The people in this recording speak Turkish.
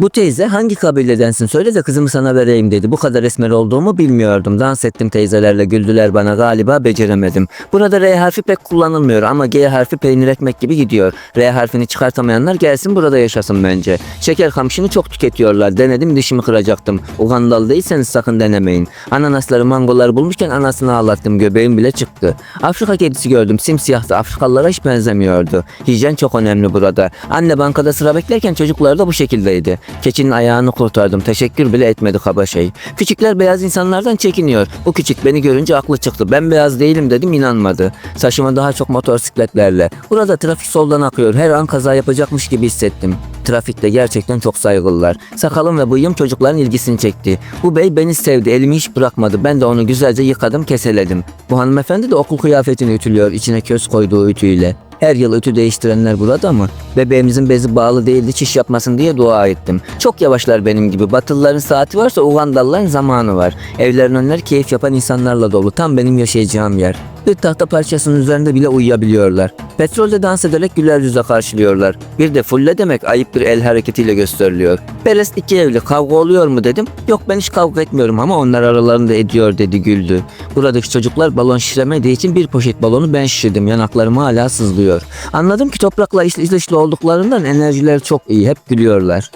Bu teyze hangi kabiledensin söyle de kızımı sana vereyim dedi. Bu kadar esmer olduğumu bilmiyordum. Dans ettim teyzelerle güldüler bana galiba beceremedim. Burada R harfi pek kullanılmıyor ama G harfi peynir ekmek gibi gidiyor. R harfini çıkartamayanlar gelsin burada yaşasın bence. Şeker kamışını çok tüketiyorlar. Denedim dişimi kıracaktım. Ugandalı değilseniz sakın denemeyin. Ananasları mangoları bulmuşken anasını ağlattım. Göbeğim bile çıktı. Afrika kedisi gördüm. Simsiyahtı. Afrikalılara hiç benzemiyordu. Hijyen çok önemli burada. Anne bankada sıra beklerken çocuklar da bu şekildeydi. Keçinin ayağını kurtardım. Teşekkür bile etmedi kaba şey. Küçükler beyaz insanlardan çekiniyor. Bu küçük beni görünce aklı çıktı. Ben beyaz değilim dedim inanmadı. Saçıma daha çok motosikletlerle. Burada trafik soldan akıyor. Her an kaza yapacakmış gibi hissettim. Trafikte gerçekten çok saygılılar. Sakalım ve bıyığım çocukların ilgisini çekti. Bu bey beni sevdi. Elimi hiç bırakmadı. Ben de onu güzelce yıkadım, keseledim. Bu hanımefendi de okul kıyafetini ütülüyor. içine köz koyduğu ütüyle. Her yıl ütü değiştirenler burada mı? Bebeğimizin bezi bağlı değildi çiş yapmasın diye dua ettim. Çok yavaşlar benim gibi. Batılıların saati varsa Ugandalıların zamanı var. Evlerin önleri keyif yapan insanlarla dolu. Tam benim yaşayacağım yer. Bir tahta parçasının üzerinde bile uyuyabiliyorlar. Petrolde dans ederek güler yüze karşılıyorlar. Bir de fulle demek ayıp bir el hareketiyle gösteriliyor. Perest iki evli kavga oluyor mu dedim. Yok ben hiç kavga etmiyorum ama onlar aralarında ediyor dedi güldü. Buradaki çocuklar balon şişiremediği için bir poşet balonu ben şişirdim. Yanaklarım hala sızlıyor. Anladım ki toprakla işli işli olduklarından enerjileri çok iyi. Hep gülüyorlar.